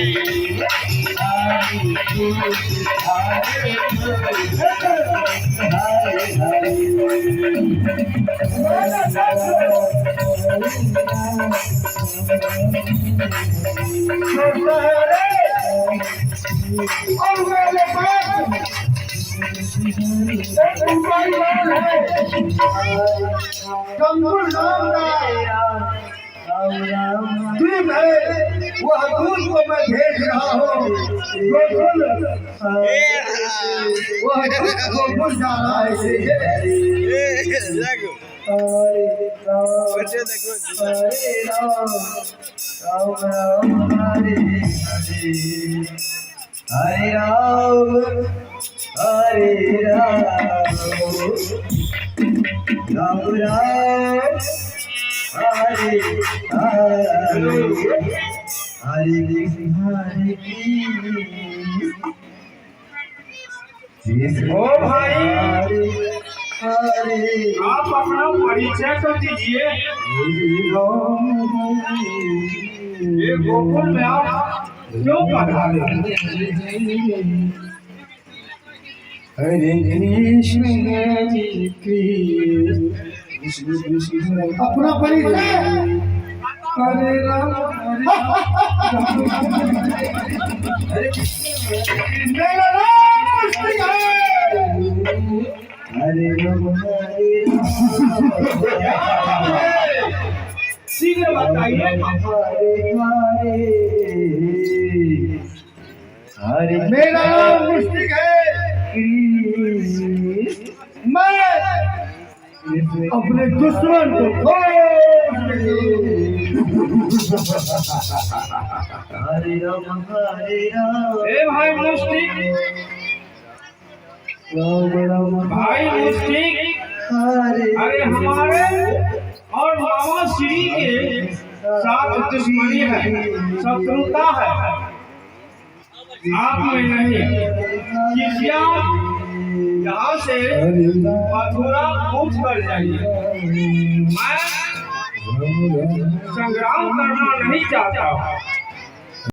हरे कंकुल नाम का है वह दूध को मैं भेज रहा हूँ गोकुल दूध गोकुल जा रहा है हरे राम हरे हरे हरे राम हरे राम राम राम हरे हरे हरे कृष्ण हरे कृष्ण ओ भाई। आप अपना परिचय तो दीजिए। ये गोकुल में आप क्यों पधारे? हरे कृष्ण हरे कृष्ण अपना परिचय। हरे राम। मेरा नाम मुश्किल है। हरे राम हरे बताइए हरे हरे हरे मेरा नाम मुश्किल है। मैं अपने दुश्मन को खोज हरे राम हरे राम। ए भाई राम राम भाई हरे अरे हमारे और मामा श्री के साथ दुश्मनी है शत्रुता है आप में नहीं। कृपया यहाँ से मथुरा कूच कर जाइए। मैं संग्राम करना नहीं चाहता